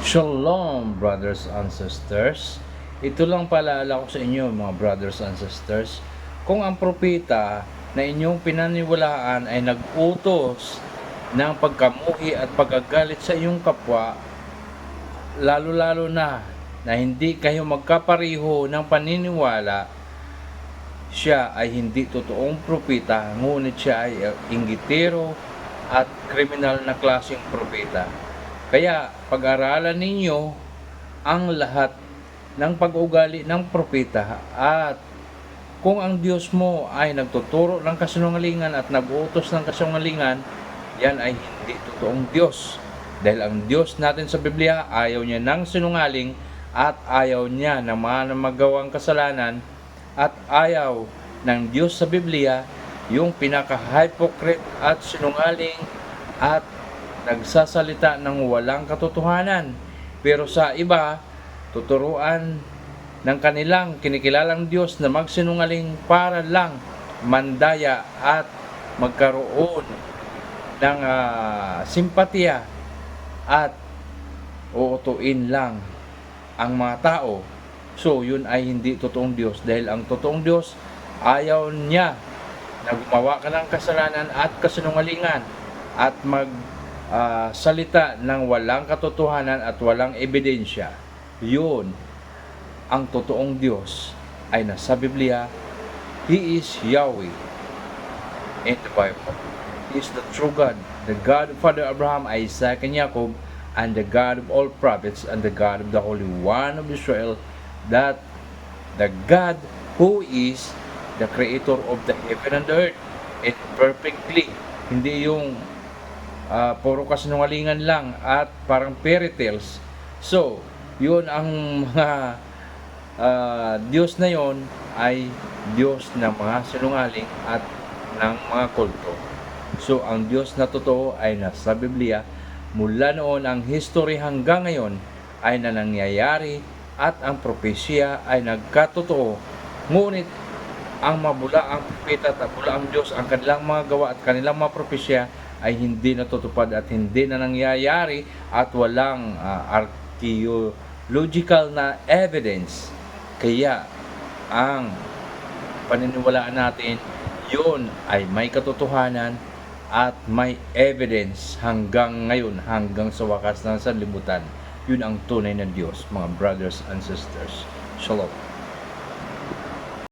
Shalom, brothers and sisters. Ito lang paalala ko sa inyo, mga brothers and sisters. Kung ang propeta na inyong pinaniwalaan ay nag-utos ng pagkamuhi at pagagalit sa iyong kapwa, lalo-lalo na na hindi kayo magkapariho ng paniniwala, siya ay hindi totoong propeta, ngunit siya ay inggitero at kriminal na klaseng propeta. Kaya pag-aralan ninyo ang lahat ng pag-ugali ng propeta at kung ang Diyos mo ay nagtuturo ng kasinungalingan at nag-uutos ng kasinungalingan, yan ay hindi totoong Diyos. Dahil ang Diyos natin sa Biblia, ayaw niya ng sinungaling at ayaw niya ng mga magawang kasalanan at ayaw ng Diyos sa Biblia yung pinaka-hypocrite at sinungaling at nagsasalita ng walang katotohanan. Pero sa iba, tuturuan ng kanilang kinikilalang Diyos na magsinungaling para lang mandaya at magkaroon ng ah, simpatiya at uutuin lang ang mga tao. So, yun ay hindi totoong Diyos dahil ang totoong Diyos ayaw niya na gumawa ka ng kasalanan at kasinungalingan at mag ah, salita ng walang katotohanan at walang ebidensya. Yun ang totoong Diyos ay nasa Biblia. He is Yahweh in the Bible. He is the true God, the God of Father Abraham, Isaac, and Jacob, and the God of all prophets, and the God of the Holy One of Israel, that the God who is the creator of the heaven and the earth, and perfectly, hindi yung ah, puro kasinungalingan lang at parang fairy tales. So, yun ang mga ah, Diyos na yon ay Diyos ng mga sinungaling at ng mga kulto. So, ang Diyos na totoo ay nasa Biblia. Mula noon ang history hanggang ngayon ay na nangyayari at ang propesya ay nagkatotoo. Ngunit ang mabula ang propeta at mabula ang Diyos, ang kanilang mga gawa at kanilang mga propesya ay hindi natutupad at hindi na nangyayari at walang ah, archaeological na evidence. Kaya ang paniniwalaan natin, yun ay may katotohanan at may evidence hanggang ngayon, hanggang sa wakas ng sanlibutan. Yun ang tunay na Diyos, mga brothers and sisters. Shalom.